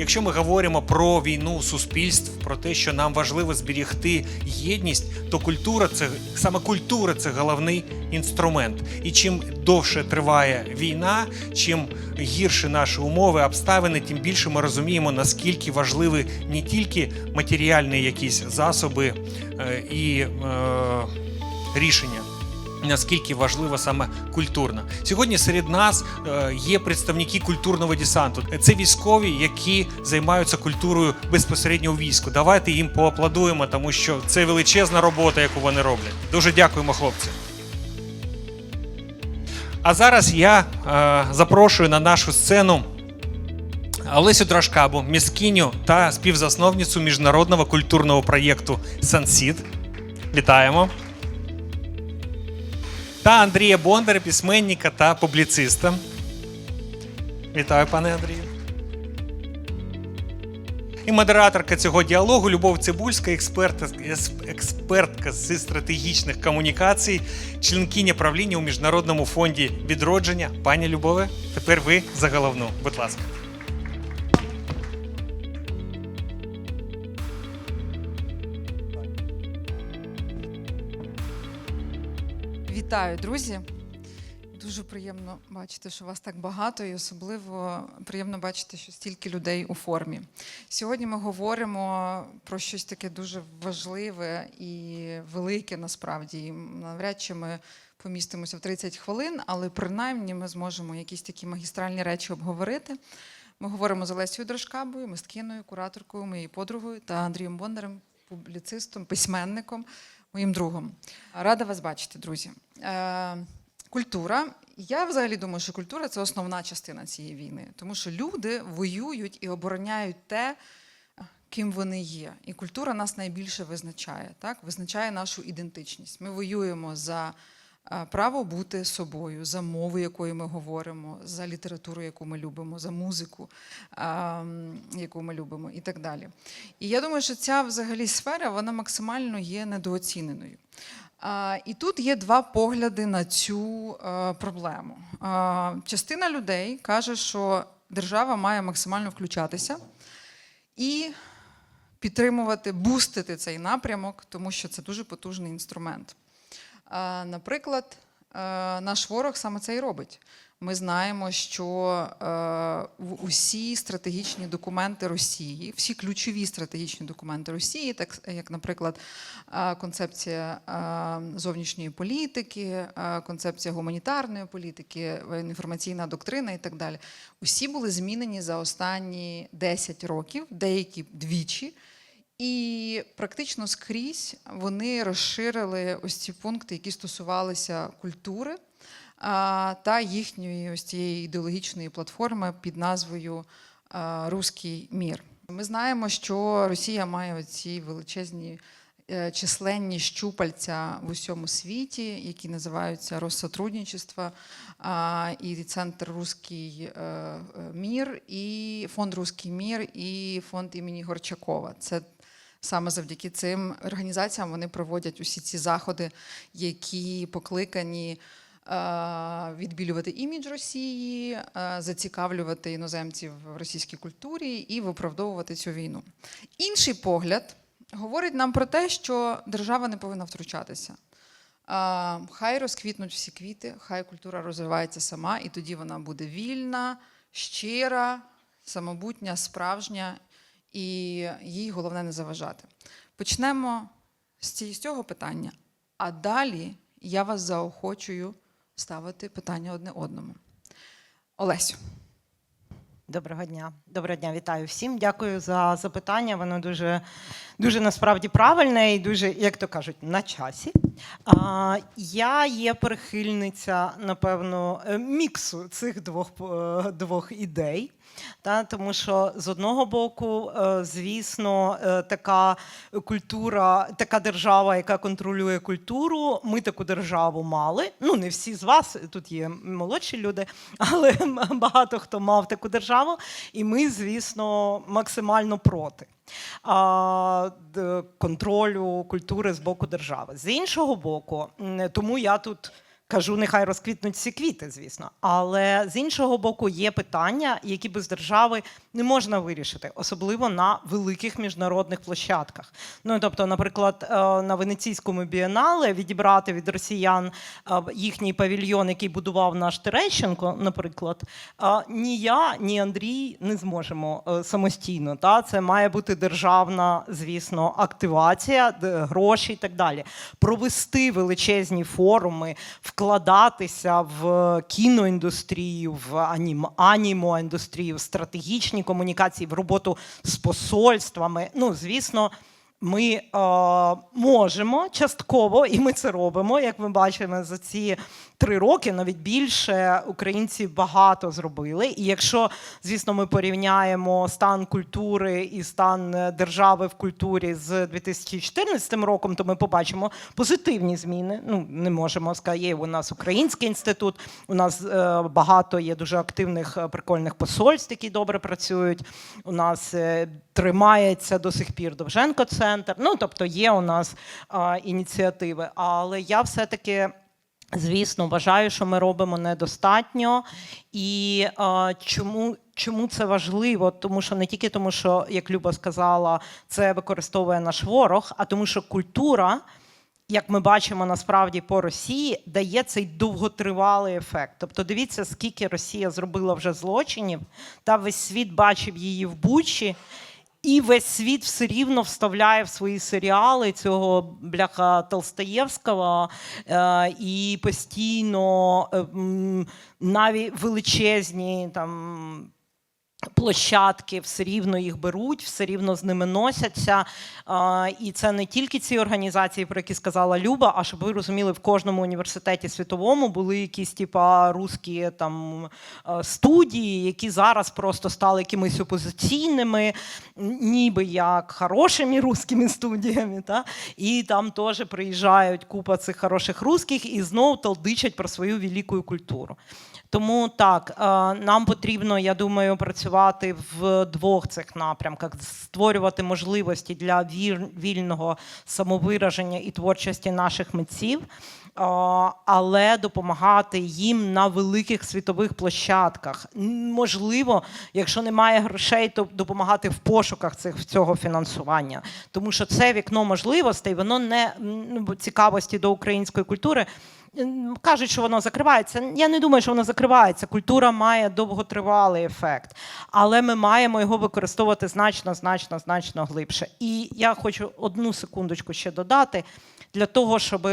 якщо ми говоримо про війну суспільств, про те, що нам важливо зберігти єдність, то культура це саме культура це головний інструмент. І чим довше триває війна, чим гірше наші умови, обставини, тим більше ми розуміємо, наскільки важливі не тільки матеріальні якісь засоби е, і е, рішення. Наскільки важлива саме культурна сьогодні серед нас е, є представники культурного десанту. Це військові, які займаються культурою безпосередньо у війську. Давайте їм поаплодуємо, тому що це величезна робота, яку вони роблять. Дуже дякуємо, хлопці. А зараз я е, запрошую на нашу сцену Олесю Драшкабу, міскиню та співзасновницю міжнародного культурного проєкту Сансід. Вітаємо. Та Андрія Бондаря, письменника та публіциста. Вітаю, пане Андрію. І модераторка цього діалогу Любов Цибульська, експертка, експертка зі стратегічних комунікацій, членкиня правління у Міжнародному фонді відродження. Пані Любове, тепер ви за головну. Будь ласка. Вітаю, друзі! Дуже приємно бачити, що вас так багато, і особливо приємно бачити, що стільки людей у формі. Сьогодні ми говоримо про щось таке дуже важливе і велике насправді. Навряд чи ми помістимося в 30 хвилин, але принаймні ми зможемо якісь такі магістральні речі обговорити. Ми говоримо з Олесією Дрожкабою, мисткиною, кураторкою, моєю подругою та Андрієм Бондарем, публіцистом, письменником, моїм другом. Рада вас бачити, друзі. Е, культура. Я взагалі думаю, що культура це основна частина цієї війни, тому що люди воюють і обороняють те, ким вони є. І культура нас найбільше визначає, так? визначає нашу ідентичність. Ми воюємо за право бути собою, за мову, якою ми говоримо, за літературу, яку ми любимо, за музику, яку ми любимо, і так далі. І я думаю, що ця взагалі сфера вона максимально є недооціненою. І тут є два погляди на цю е, проблему. Частина людей каже, що держава має максимально включатися і підтримувати, бустити цей напрямок, тому що це дуже потужний інструмент. Наприклад, е, наш ворог саме це і робить. Ми знаємо, що е, усі стратегічні документи Росії, всі ключові стратегічні документи Росії, так як, наприклад, е, концепція зовнішньої політики, концепція гуманітарної політики, інформаційна доктрина і так далі, усі були змінені за останні 10 років, деякі двічі. І практично скрізь вони розширили ось ці пункти, які стосувалися культури та їхньої ось цієї ідеологічної платформи під назвою Руський мір. Ми знаємо, що Росія має оці величезні е, численні щупальця в усьому світі, які називаються Россотрудничество і Центр Руський е, е, мір, і фонд Руський мір, і фонд імені Горчакова. Це Саме завдяки цим організаціям вони проводять усі ці заходи, які покликані е, відбілювати імідж Росії, е, зацікавлювати іноземців в російській культурі і виправдовувати цю війну. Інший погляд говорить нам про те, що держава не повинна втручатися. Хай розквітнуть всі квіти, хай культура розвивається сама, і тоді вона буде вільна, щира, самобутня, справжня, і їй головне не заважати. Почнемо з цього питання, а далі я вас заохочую ставити питання одне одному. Олесю. Доброго дня. Доброго дня, вітаю всім. Дякую за запитання. Воно дуже, дуже насправді правильне і дуже, як то кажуть, на часі. А, я є прихильниця, напевно, е, міксу цих двох, е, двох ідей. Та, тому що з одного боку, е, звісно, е, така культура, така держава, яка контролює культуру. Ми таку державу мали. Ну, не всі з вас, тут є молодші люди, але багато хто мав таку державу, і ми, звісно, максимально проти контролю культури з боку держави. З іншого боку, тому я тут кажу, нехай розквітнуть всі квіти, звісно. Але з іншого боку, є питання, які без держави не можна вирішити, особливо на великих міжнародних площадках. Ну тобто, наприклад, е, на венеційському бієнале відібрати від росіян е, їхній павільйон, який будував наш Терещенко, наприклад, е, ні я, ні Андрій не зможемо самостійно. Та це має бути державна, звісно, активація, гроші і так далі. Провести величезні форуми, вкладатися в кіноіндустрію, в анім, анімоіндустрію, в стратегічні комунікації, в роботу з посольствами. Ну, звісно. Ми е, можемо частково, і ми це робимо. Як ми бачимо за ці три роки, навіть більше українці багато зробили. І якщо, звісно, ми порівняємо стан культури і стан е, держави в культурі з 2014 роком, то ми побачимо позитивні зміни. Ну не можемо сказати, є у нас український інститут. У нас е, багато є дуже активних е, прикольних посольств, які добре працюють. У нас е, тримається до сих пір Довженко центр. Ну тобто є у нас е, ініціативи. Але я все-таки. Звісно, вважаю, що ми робимо недостатньо. І е, чому, чому це важливо? Тому що не тільки тому, що, як Люба сказала, це використовує наш ворог, а тому, що культура, як ми бачимо насправді по Росії, дає цей довготривалий ефект. Тобто, дивіться, скільки Росія зробила вже злочинів, та весь світ бачив її в Бучі. І весь світ все рівно вставляє в свої серіали цього бляха Толстоєвського е, і постійно е, навіть величезні там. Площадки все рівно їх беруть, все рівно з ними носяться. І це не тільки ці організації, про які сказала Люба, а щоб ви розуміли, в кожному університеті світовому були якісь типа русські там е, студії, які зараз просто стали якимись опозиційними, ніби як хорошими русскими студіями. Та? І там теж приїжджають купа цих хороших русських і знову толдичать про свою велику культуру. Тому так, е, нам потрібно, я думаю, працювати в двох цих напрямках: створювати можливості для вільного самовираження і творчості наших митців, е, але допомагати їм на великих світових площадках. Можливо, якщо немає грошей, то допомагати в пошуках цих цього фінансування, тому що це вікно можливостей, воно не ну, цікавості до української культури. Кажуть, що воно закривається. Я не думаю, що воно закривається. Культура має довготривалий ефект, але ми маємо його використовувати значно, значно, значно глибше. І я хочу одну секундочку ще додати для того, щоб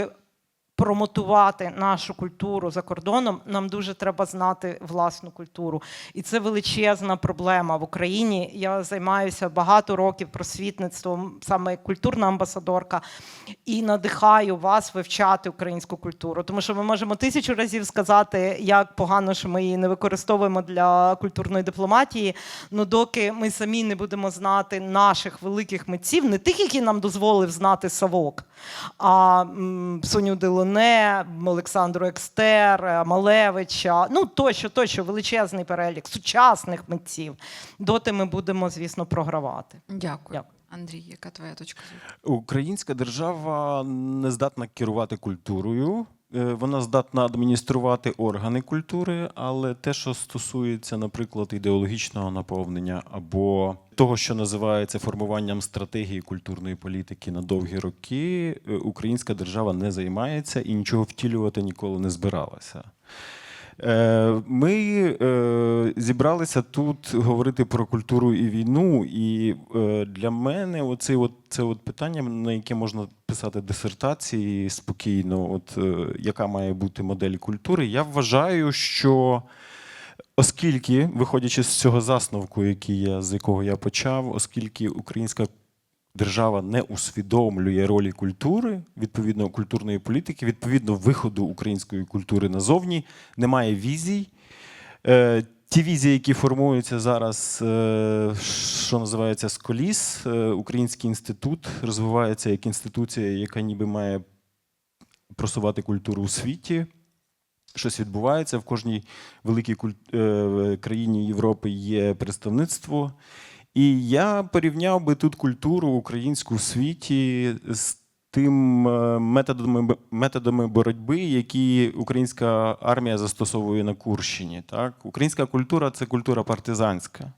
промотувати нашу культуру за кордоном, нам дуже треба знати власну культуру. І це величезна проблема в Україні. Я займаюся багато років просвітництвом, саме культурна амбасадорка, і надихаю вас вивчати українську культуру. Тому що ми можемо тисячу разів сказати, як погано, що ми її не використовуємо для культурної дипломатії. Ну доки ми самі не будемо знати наших великих митців, не тих, які нам дозволив знати Савок, а Соню Делоне, Олександру Екстер, е, Малевича, ну тощо, тощо, величезний перелік сучасних митців. Доти ми будемо, звісно, програвати. Дякую. Дякую. Андрій, яка твоя точка зору? Українська держава не здатна керувати культурою. Е, Вона здатна адмініструвати органи культури, але те, що стосується, наприклад, ідеологічного наповнення або того, що називається формуванням стратегії культурної політики на довгі роки, е, українська держава не займається і нічого втілювати ніколи не збиралася. Е, Ми е, зібралися тут говорити про культуру і війну, і е, для мене оце це от питання, на яке можна писати дисертації спокійно, от, яка має бути модель культури. Я вважаю, що оскільки, виходячи з цього засновку, який я, з якого я почав, оскільки українська держава не усвідомлює ролі культури, відповідно культурної політики, відповідно виходу української культури назовні, немає візій. Е, Ті візії, які формуються зараз, е, що називається з коліс, е, Український інститут розвивається як інституція, яка ніби має просувати культуру у світі. Щось відбувається в кожній великій країні Європи є представництво. І я порівняв би тут культуру українську в світі з тим е, методами, методами боротьби, які українська армія застосовує на Курщині. Так? Українська культура це культура партизанська.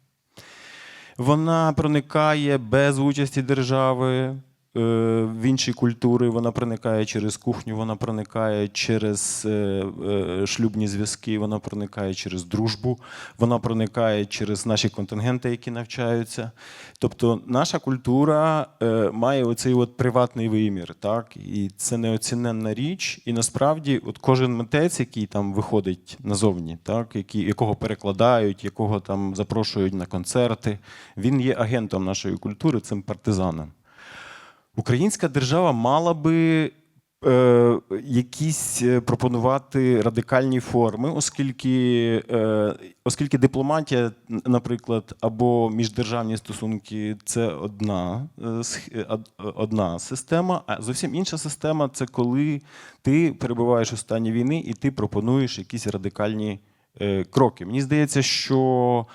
Вона проникає без участі держави в інші культури. Вона проникає через кухню, вона проникає через е, е, шлюбні зв'язки, вона проникає через дружбу, вона проникає через наші контингенти, які навчаються. Тобто наша культура е, має оцей от приватний вимір, так? І це неоціненна річ. І насправді, от кожен митець, який там виходить назовні, так, який, якого перекладають, якого там запрошують на концерти, він є агентом нашої культури, цим партизаном. Українська держава мала би е, якісь е, пропонувати радикальні форми, оскільки, е, оскільки дипломатія, наприклад, або міждержавні стосунки це одна, е, е, од- одна система, а зовсім інша система це коли ти перебуваєш у стані війни і ти пропонуєш якісь радикальні е, кроки. Мені здається, що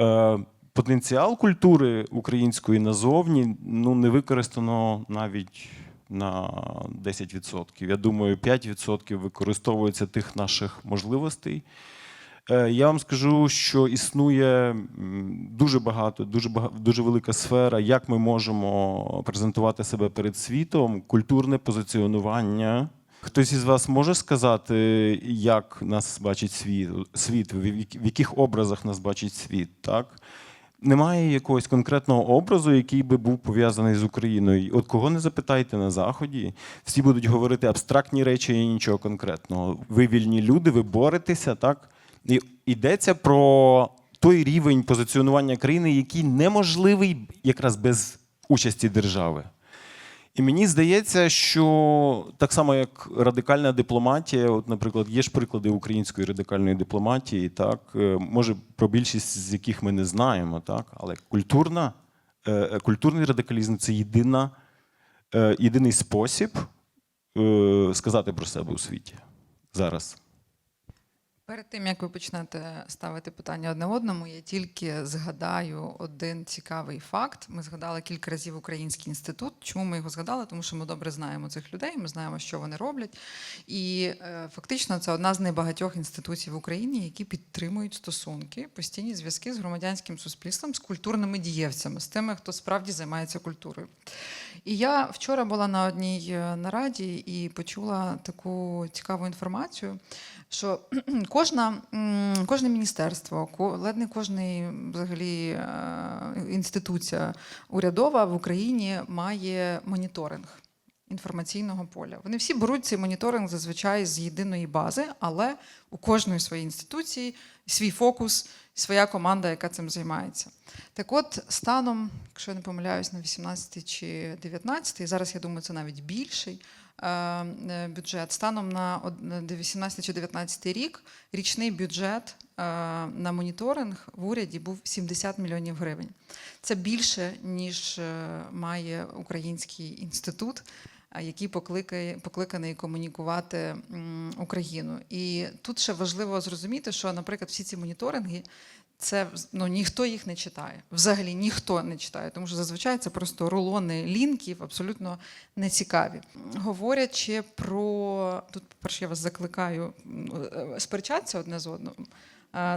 е, потенціал культури української назовні ну, не використано навіть на 10%. Я думаю, 5% використовується тих наших можливостей. Е, Я вам скажу, що існує дуже багато, дуже багато, дуже велика сфера, як ми можемо презентувати себе перед світом, культурне позиціонування. Хтось із вас може сказати, як нас бачить світ, світ в в яких образах нас бачить світ, так? Немає якогось конкретного образу, який би був пов'язаний з Україною. От кого не запитайте на заході, всі будуть говорити абстрактні речі і нічого конкретного. Ви вільні люди, ви боретеся, так? І йдеться про той рівень позиціонування країни, який неможливий якраз без участі держави. І мені здається, що так само, як радикальна дипломатія, от, наприклад, є ж приклади української радикальної дипломатії, так, е, може про більшість з яких ми не знаємо, так, але культурна, е, е, культурний радикалізм це єдина, єдиний спосіб сказати про себе у світі зараз. Перед тим як ви почнете ставити питання одне одному, я тільки згадаю один цікавий факт. Ми згадали кілька разів Український інститут. Чому ми його згадали? Тому що ми добре знаємо цих людей, ми знаємо, що вони роблять. І е, фактично це одна з небагатьох інституцій в Україні, які підтримують стосунки, постійні зв'язки з громадянським суспільством, з культурними дієвцями, з тими, хто справді займається культурою. І я вчора була на одній е, нараді і почула таку цікаву інформацію, що кожна, кожне міністерство, ледь не кожний взагалі е, інституція урядова в Україні має моніторинг інформаційного поля. Вони всі беруть цей моніторинг зазвичай з єдиної бази, але у кожної своєї інституції свій фокус, своя команда, яка цим займається. Так от, станом, якщо я не помиляюсь, на 18 чи 19, зараз я думаю, це навіть більший бюджет. Станом на од- 18 чи 19 рік річний бюджет е, на моніторинг в уряді був 70 мільйонів гривень. Це більше, ніж е, має Український інститут, який покликає, покликаний комунікувати Україну. І тут ще важливо зрозуміти, що, наприклад, всі ці моніторинги. Це ну, ніхто їх не читає. Взагалі ніхто не читає, тому що зазвичай це просто рулони лінків, абсолютно нецікаві. Говорячи про тут, по-перше, я вас закликаю е, сперечатися одне з одним.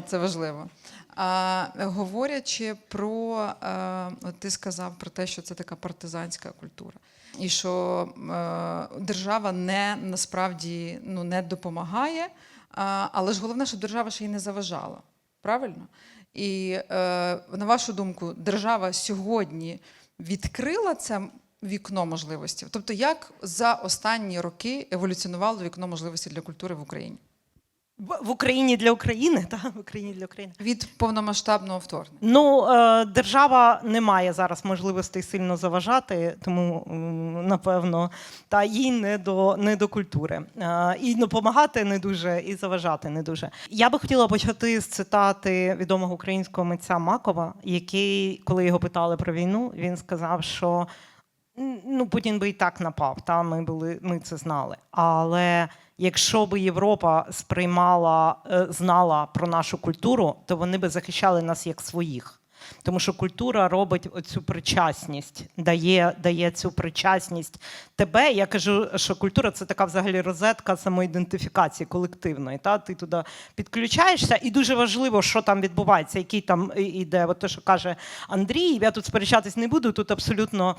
Це важливо. А говорячи про, е, от ти сказав про те, що це така партизанська культура, і що е, держава не насправді ну, не допомагає, але ж головне, щоб держава ще й не заважала. Правильно? І е, на вашу думку, держава сьогодні відкрила це вікно можливості? Тобто, як за останні роки еволюціонувало вікно можливості для культури в Україні? В Україні для України, так, в Україні для України. Від повномасштабного вторгнення? Ну, е, держава не має зараз можливостей сильно заважати, тому напевно, та їй не до не до культури. Е, і допомагати не дуже, і заважати не дуже. Я би хотіла почати з цитати відомого українського митця Макова, який, коли його питали про війну, він сказав, що ну Путін би і так напав. Та ми були, ми це знали. Але якщо би Європа сприймала, е, знала про нашу культуру, то вони би захищали нас як своїх. Тому що культура робить оцю причасність, дає, дає цю причасність тебе. Я кажу, що культура це така взагалі розетка самоідентифікації колективної. Та? Ти туди підключаєшся, і дуже важливо, що там відбувається, який там іде. От те, що каже Андрій, я тут сперечатись не буду. Тут абсолютно,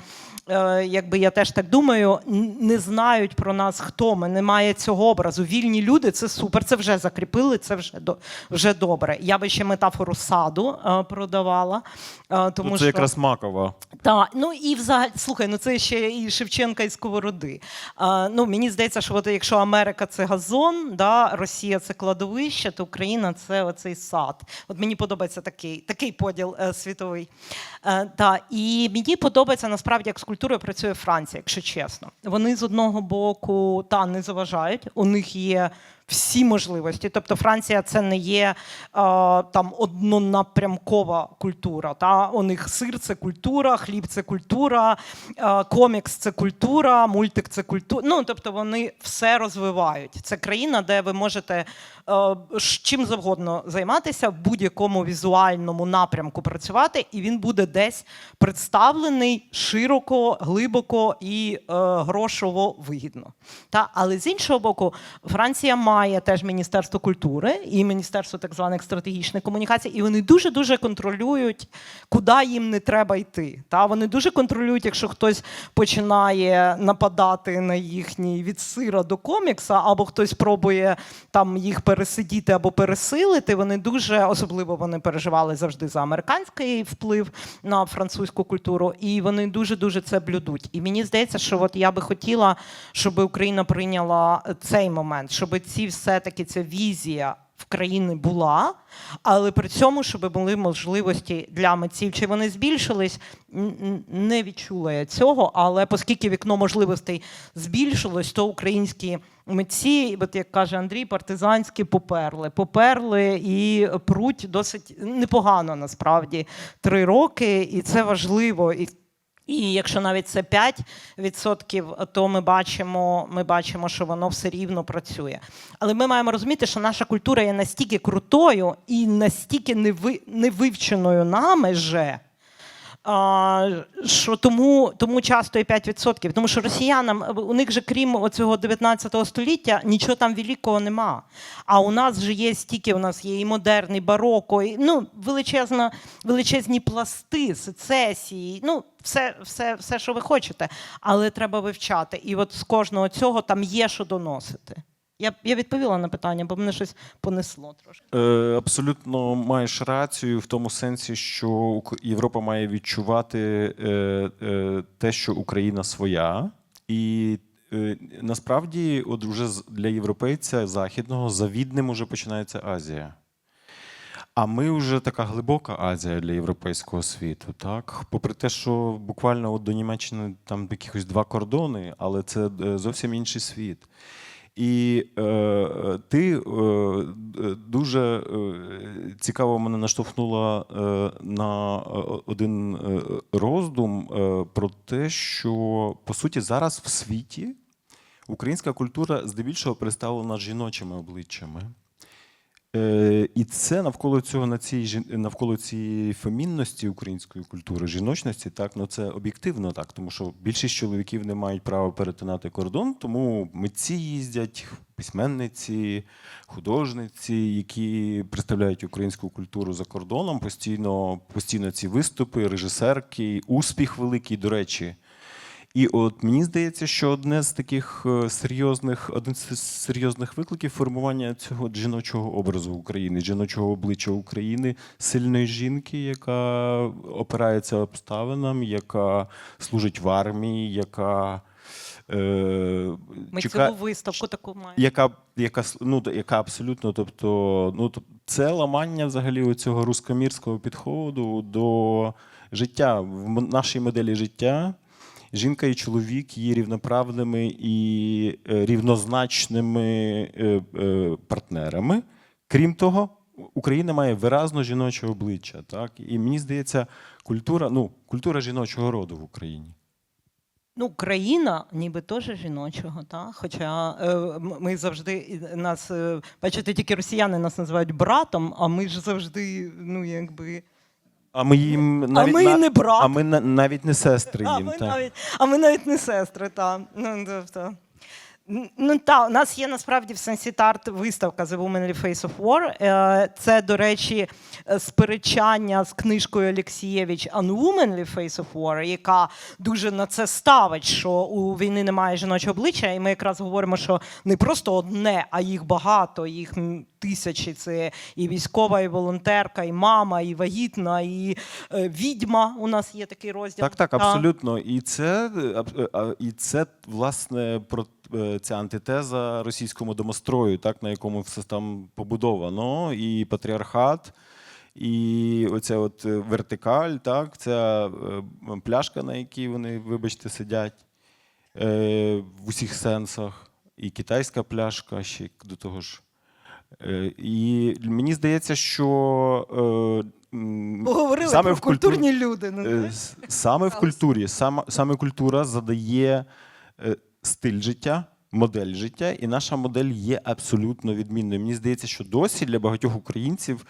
е, якби я теж так думаю, не знають про нас, хто ми, немає цього образу. Вільні люди це супер, це вже закріпили, це вже, вже добре. Я би ще метафору саду е, продавала. Тому Ну, це що... якраз Макова. Так, ну і взагалі, слухай, ну це ще і Шевченка і Сковороди. А, ну, мені здається, що от якщо Америка це газон, да, Росія це кладовище, то Україна це оцей сад. От мені подобається такий, такий поділ е, світовий. Е, та, і мені подобається насправді, як з культурою працює Франція, якщо чесно. Вони з одного боку та не заважають, у них є. Всі можливості, тобто Франція це не є е, там однонапрямкова культура. Та у них сир це культура, хліб це культура, е, комікс це культура, мультик це культура. Ну тобто вони все розвивають. Це країна, де ви можете е, чим завгодно займатися в будь-якому візуальному напрямку працювати, і він буде десь представлений широко, глибоко і грошово вигідно. Та але з іншого боку, Франція має теж міністерство культури і міністерство так званих стратегічних комунікацій, і вони дуже дуже контролюють, куди їм не треба йти. Та вони дуже контролюють, якщо хтось починає нападати на їхній від сира до комікса, або хтось пробує там їх пересидіти або пересилити. Вони дуже особливо вони переживали завжди за американський вплив на французьку культуру, і вони дуже дуже це блюдуть. І мені здається, що от я би хотіла, щоб Україна прийняла цей момент, щоб ці все-таки ця візія. В країни була, але при цьому, щоб були можливості для митців, чи вони збільшились, не відчула я цього. Але оскільки вікно можливостей збільшилось, то українські митці, от як каже Андрій, партизанські поперли. Поперли і пруть досить непогано насправді три роки, і це важливо. І і якщо навіть це 5%, то ми бачимо, ми бачимо, що воно все рівно працює. Але ми маємо розуміти, що наша культура є настільки крутою і настільки неви, невивченою нами же. Що тому, тому часто і 5%. Тому що росіянам, у них же, крім оцього 19 століття, нічого там великого нема. А у нас же є стільки, у нас є і модерн, і бароко, і, ну, величезна, величезні пласти, сецесії, ну, все, все, все, що ви хочете. Але треба вивчати. І от з кожного цього там є що доносити. Я, я відповіла на питання, бо мене щось понесло трошки. Е, Абсолютно маєш рацію в тому сенсі, що Європа має відчувати е, е, те, що Україна своя, і е, насправді, от вже для європейця західного завідним уже починається Азія. А ми вже така глибока Азія для європейського світу, так? Попри те, що буквально от до Німеччини там якихось два кордони, але це е, зовсім інший світ. І е, ти е, дуже е, цікаво мене наштовхнула е, на е, один роздум про те, що по суті зараз в світі українська культура здебільшого представлена жіночими обличчями. Е, і це навколо цього на цій навколо цієї фемінності української культури, жіночності, так ну це об'єктивно так, тому що більшість чоловіків не мають права перетинати кордон, тому митці їздять, письменниці, художниці, які представляють українську культуру за кордоном. Постійно, постійно ці виступи, режисерки, успіх великий, до речі. І от мені здається, що одне з таких е, серйозних, один з серйозних викликів формування цього жіночого образу України, жіночого обличчя України, сильної жінки, яка опирається обставинам, яка служить в армії, яка. Е, Ми чека- цю виставку таку маємо. яка, яка, ну, яка абсолютно, тобто, ну, це ламання взагалі цього рускомірського підходу до життя. В нашій моделі життя жінка і чоловік є рівноправними і е, рівнозначними е, е, партнерами. Крім того, Україна має виразно жіноче обличчя. Так? І мені здається, культура, ну, культура жіночого роду в Україні. Ну, країна ніби теж жіночого, та? хоча е, ми завжди нас, бачите, тільки росіяни нас називають братом, а ми ж завжди, ну якби. А ми їм навіть ми і не брат. А ми на- навіть не сестри А їм. ми, так. навіть, а ми навіть не сестри, так. Ну, тобто. Ну та у нас є насправді в Сенсітарт виставка The Womanly Face of War. Е, Це, до речі, е, сперечання з книжкою Олексієвич Unwomanly Face of War, яка дуже на це ставить, що у війни немає жіночого обличчя, і ми якраз говоримо, що не просто одне, а їх багато, їх м, тисячі. Це і військова, і волонтерка, і мама, і вагітна, і е, відьма. У нас є такий розділ. Так, так, Та. абсолютно. І це, е, е, і це власне про ця антитеза російському домострою, так, на якому все там побудовано, і патріархат, і оця от вертикаль, так, ця пляшка, на якій вони, вибачте, сидять е, в усіх сенсах, і китайська пляшка ще до того ж. Е, І мені здається, що е, Поговорили саме про в культур- культурні люди. ну, Е, знаєш? с- Саме в культурі, саме, саме культура задає е, стиль життя, модель життя, і наша модель є абсолютно відмінною. Мені здається, що досі для багатьох українців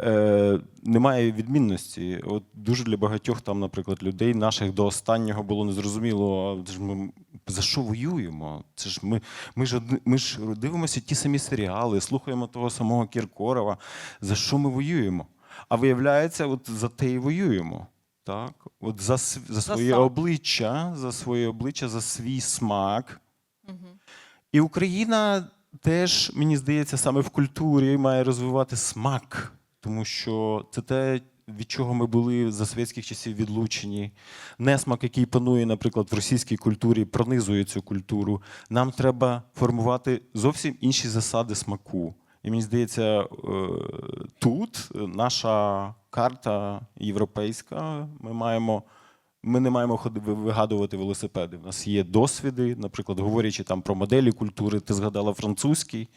е, немає відмінності. От дуже для багатьох там, наприклад, людей наших до останнього було незрозуміло, ми за що воюємо? Це ж ми, ми ж ми ж дивимося ті самі серіали, слухаємо того самого Кіркорова. За що ми воюємо? А виявляється, от за те і воюємо. Так, от за, за своє сам. обличчя, за своє обличчя, за свій смак. І Україна теж, мені здається, саме в культурі має розвивати смак, тому що це те, від чого ми були за совєтських часів відлучені. Несмак, який панує, наприклад, в російській культурі, пронизує цю культуру. Нам треба формувати зовсім інші засади смаку. І мені здається, е, тут наша карта європейська. Ми маємо. Ми не маємо ходи- вигадувати велосипеди. У нас є досвіди, наприклад, говорячи там про моделі культури, ти згадала французький.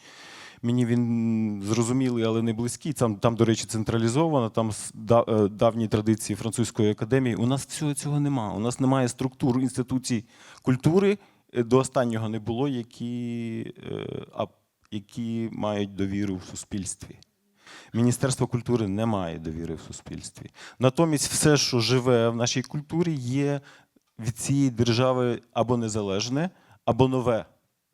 Мені він зрозумілий, але не близький. Там, там до речі, централізовано, там е, давні традиції французької академії. У нас всього цього нема. У нас немає структур інституцій культури. е, До останнього не було, які, е, а, які мають довіру в суспільстві. Міністерство культури не має довіри в суспільстві. Натомість, все, що живе в нашій культурі, є від цієї держави або незалежне, або нове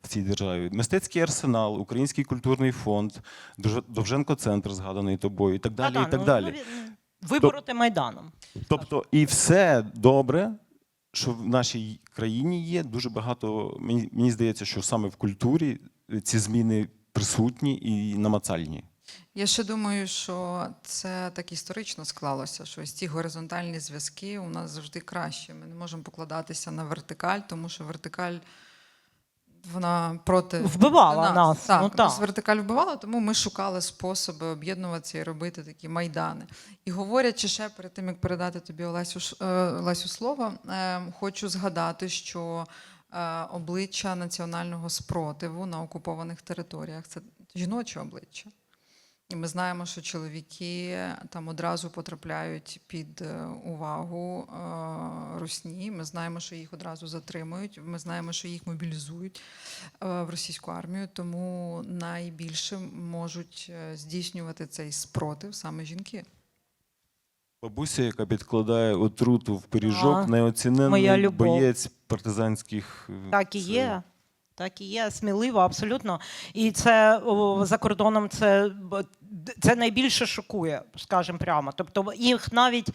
в цій державі. Мистецький арсенал, Український культурний фонд, Дож- Довженко-центр, згаданий тобою, і так далі. Та-та, і так ну, далі. ну, Вибороти Майданом. Тобто, і все добре, що в нашій країні є дуже багато. Мені, мені здається, що саме в культурі ці зміни присутні і намацальні. Я ще думаю, що це так історично склалося, що ось ці горизонтальні зв'язки у нас завжди кращі. Ми не можемо покладатися на вертикаль, тому що вертикаль вона проти Вбивала нас, Так, ну, нас так. вертикаль вбивала, тому ми шукали способи об'єднуватися і робити такі майдани. І говорячи ще перед тим, як передати тобі Олесю, е, Олесю слово, е, хочу згадати, що е, обличчя національного спротиву на окупованих територіях це жіноче обличчя. І ми знаємо, що чоловіки там одразу потрапляють під е, увагу е, русні. Ми знаємо, що їх одразу затримують. Ми знаємо, що їх мобілізують е, в російську армію. Тому найбільше можуть е, здійснювати цей спротив саме жінки. Бабуся, яка підкладає отруту в пиріжок, любов. боєць партизанських. е, Так і є. Так і є, сміливо, абсолютно. І це за кордоном це, це найбільше шокує, скажімо прямо. Тобто їх навіть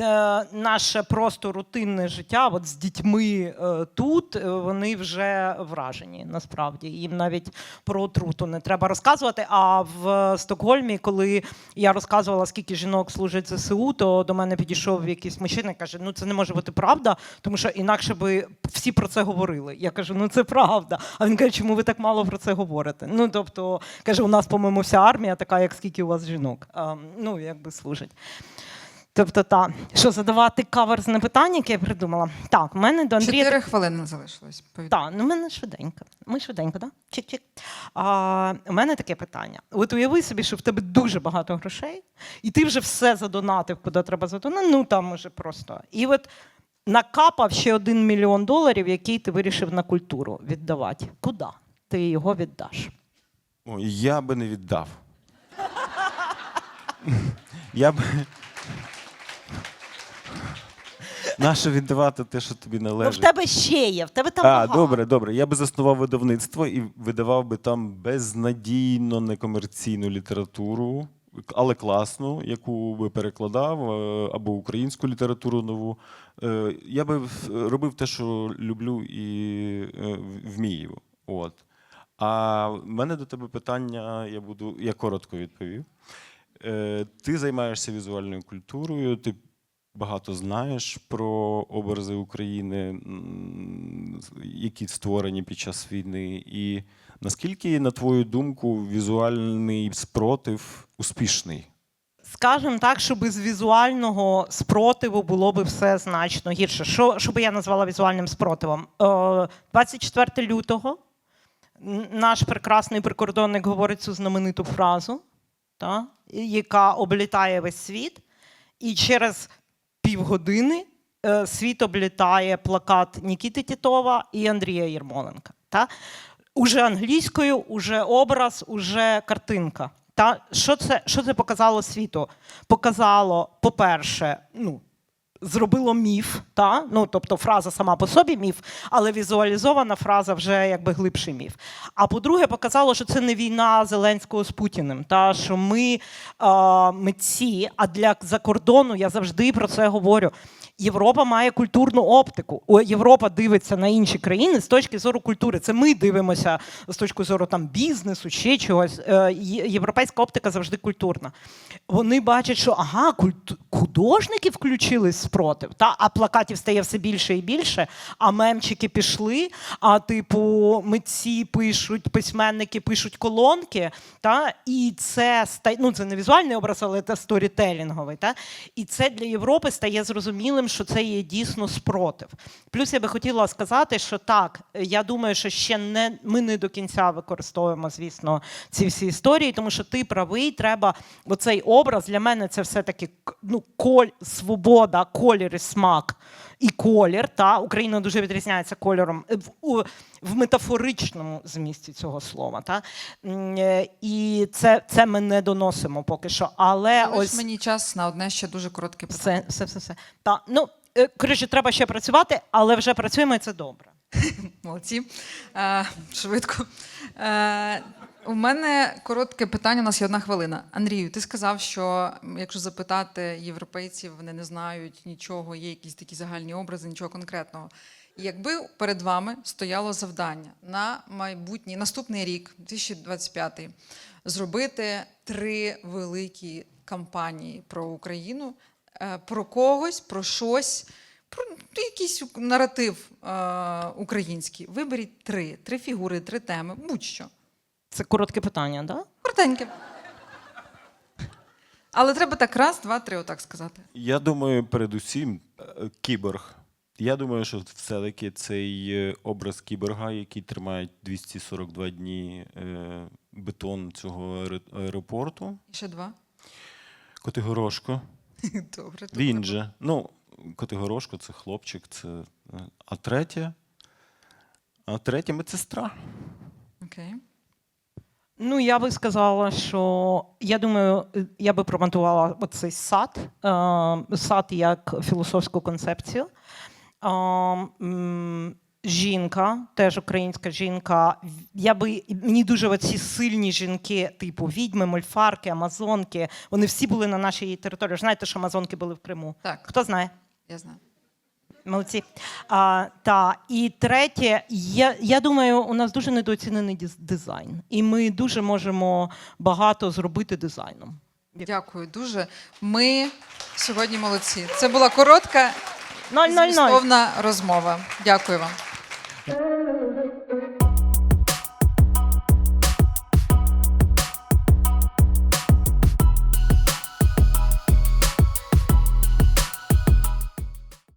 е, наше просто рутинне життя, от з дітьми е, тут, е, вони вже вражені насправді. Їм навіть про отруту не треба розказувати. А в Стокгольмі, коли я розказувала, скільки жінок служить ЗСУ, то до мене підійшов якийсь мужчина і каже: ну це не може бути правда, тому що інакше би всі про це говорили. Я кажу, ну це правда. А він каже, чому ви так мало про це говорите? Ну тобто, каже, у нас, по-моєму, вся армія така, як скільки у вас жінок. А, ну, якби служить. Тобто, так. Що задавати каверзне питання, яке я придумала? Так, в мене до Андрія Чотири хвилини залишилось. Так, ну в мене швиденько. Ми швиденько, так? Да? Чик-чик. А, у мене таке питання. От уяви собі, що в тебе дуже багато грошей, і ти вже все задонатив, куди треба задонатити. Ну там уже просто. І от накапав ще один мільйон доларів, який ти вирішив на культуру віддавати. Куди ти його віддаш? О, я би не віддав. Я б. Нащо віддавати те, що тобі Ну, в належить? тебе ще є, в тебе там А, багато. добре, добре. Я би заснував видавництво і видавав би там безнадійно некомерційну літературу, але класну, яку би перекладав, е, або українську літературу нову. Е, Я би в- робив те, що люблю і е, в- вмію. От. А в мене до тебе питання, я буду, я коротко відповів. Е, Ти займаєшся візуальною культурою, ти багато знаєш про образи України, які створені під час війни. І наскільки, на твою думку, візуальний спротив успішний? Скажем так, що без візуального спротиву було би все значно гірше. Що, що би я назвала візуальним спротивом? Е, 24 лютого н- наш прекрасний прикордонник говорить цю знамениту фразу, та, яка облітає весь світ, і через півгодини е, світ облітає плакат Нікіти Тітова і Андрія Єрмоленка. Та? Уже англійською, уже образ, уже картинка. Та? Що, це, що це показало світу? Показало, по-перше, ну, зробило міф, та? ну, тобто фраза сама по собі міф, але візуалізована фраза вже якби глибший міф. А по-друге, показало, що це не війна Зеленського з Путіним, та що ми е, митці, а для закордону я завжди про це говорю. Європа має культурну оптику. Європа дивиться на інші країни з точки зору культури. Це ми дивимося з точки зору там бізнесу, ще чогось. Е, Європейська оптика завжди культурна. Вони бачать, що ага, культ... художники включились спротив, та а плакатів стає все більше і більше. А мемчики пішли. А типу, митці пишуть, письменники пишуть колонки. Та і це ну, це не візуальний образ, але це сторітелінговий. Та і це для Європи стає зрозумілим, що це є дійсно спротив. Плюс я би хотіла сказати, що так, я думаю, що ще не ми не до кінця використовуємо, звісно, ці всі історії, тому що ти правий, треба оцей образ для мене це все-таки к- ну, коль, свобода, колір і смак. І колір, та Україна дуже відрізняється кольором е, в, в метафоричному змісті цього слова. Та? Е, І це, це ми не доносимо поки що. Але Ось ось мені час на одне ще дуже коротке питання. все, все, все, все. Та, ну, е, коротше, треба ще працювати, але вже працюємо і це добре. Молодці. Швидко. У мене коротке питання, у нас є одна хвилина. Андрію, ти сказав, що якщо запитати європейців, вони не знають нічого, є якісь такі загальні образи, нічого конкретного. Якби перед вами стояло завдання на майбутній наступний рік, 2025, зробити три великі кампанії про Україну, е, про когось, про щось, про ну, якийсь наратив е, український. Виберіть три, три фігури, три теми, будь-що. Це коротке питання, так? Да? Коротеньке. Але треба так раз, два, три, отак сказати. Я думаю, передусім, е, кіборг. Я думаю, що все-таки цей е, образ кіборга, який тримає 242 дні е, бетон цього аеро- аеропорту, І ще два. Котигорошко. Добре. то Він же. Ну, Котигорошко це хлопчик, це. е, А третє. А третє медсестра. Окей. Ну, я би сказала, що я думаю, я би промонтувала оцей сад, е, сад як філософську концепцію. Е, Жінка, теж українська жінка. Я би мені дуже оці сильні жінки, типу відьми, мольфарки, амазонки. Вони всі були на нашій території. Знаєте, що амазонки були в Криму? Так, Хто знає? я знаю. Молодці. А, та. І третє, я, я думаю, у нас дуже недооцінений дизайн. І ми дуже можемо багато зробити дизайном. Дякую дуже. Ми сьогодні молодці. Це була коротка, змістовна розмова. Дякую вам.